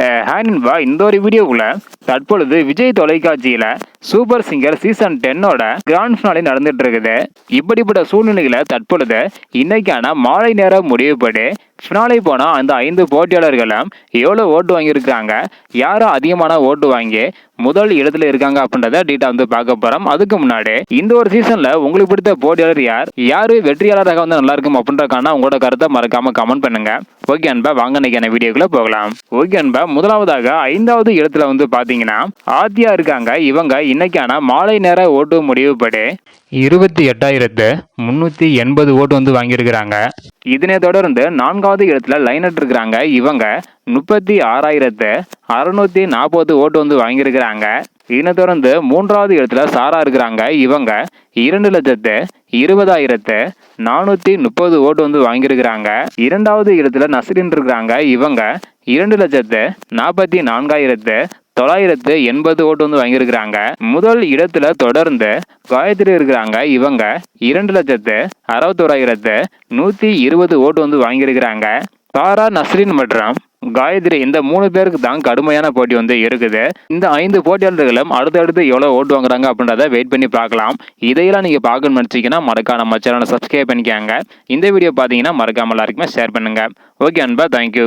Hi நண்பா. இந்த ஒரு வீடியோக்குள்ள தற்பொழுது விஜய் தொலைக்காட்சியில் சூப்பர் சிங்கர் சீசன் டென்னோட கிராண்ட் ஃபினாலே நடந்துட்டு இருக்குது. இப்படிப்பட்ட சூழ்நிலைகளை தற்பொழுது இன்னைக்கான மாலை நேரம் முடிவுப்படி ஃபினாலே போனால் அந்த ஐந்து போட்டியாளர்களும் எவ்வளோ ஓட்டு வாங்கியிருக்காங்க யாரும் அதிகமான ஓட்டு வாங்கி முதல் இடத்துல இருக்காங்க அப்படின்றத டீட்டா வந்து பார்க்க போகிறோம் அதுக்கு முன்னாடி இந்த ஒரு சீசனில் உங்களுக்கு பிடித்த போட்டியாளர் யார்? யார் வெற்றியாளராக வந்து நல்லா இருக்கும் அப்படின்றக்கான உங்களோட கருத்தை மறக்காம கமெண்ட் பண்ணுங்க. ஓகே அன்பா வாங்க இன்னைக்கான வீடியோக்குள்ளே போகலாம். ஓகே அன்பா முதலாவதாக ஐந்தாவது இடத்துல வந்து பார்த்தீங்கன்னா ஆத்தியா இருக்காங்க. இவங்க இன்னைக்கான மாலை நேர ஓட்டு முடிவுபடி இருபத்தி எட்டாயிரத்து முந்நூற்றி எண்பது ஓட்டு வந்து வாங்கியிருக்கிறாங்க. இதனை தொடர்ந்து நான்காவது இடத்துல லைனட் இருக்கிறாங்க இவங்க. முப்பத்தி ஆறாயிரத்து அறுநூத்தி நாற்பது ஓட்டு வந்து வாங்கியிருக்கிறாங்க. இதனை தொடர்ந்து மூன்றாவது இடத்துல சாரா இருக்கிறாங்க இவங்க. இரண்டு லட்சத்து இருபதாயிரத்து நானூற்றி முப்பது ஓட்டு வந்து வாங்கியிருக்கிறாங்க. இரண்டாவது இடத்துல நஸ்ரின் இருக்கிறாங்க இவங்க. இரண்டு லட்சத்து நாற்பத்தி நான்காயிரத்து தொள்ளாயிரத்து எண்பது ஓட்டு வந்து வாங்கியிருக்கிறாங்க. முதல் இடத்துல தொடர்ந்து காயத்ரி இருக்கிறாங்க. இவங்க இரண்டு லட்சத்து அறுபத்தோராயிரத்து நூற்றி இருபது ஓட்டு வந்து வாங்கியிருக்கிறாங்க. தாரா நஸ்ரின் மற்றும் காயத்ரி இந்த மூணு பேருக்கு தான் கடுமையான போட்டி வந்து இருக்குது. இந்த ஐந்து போட்டியாளர்களும் அடுத்தடுத்து எவ்வளோ ஓட்டு வாங்குறாங்க அப்படின்றத வெயிட் பண்ணி பார்க்கலாம். இதையெல்லாம் நீங்கள் பார்க்கணும்னு நினச்சிங்கன்னா மறக்காம நம்ம சேனலை சப்ஸ்கிரைப் பண்ணிக்காங்க. இந்த வீடியோ பார்த்தீங்கன்னா மறக்காம எல்லாருக்குமே ஷேர் பண்ணுங்க. ஓகே அன்பா தேங்க்யூ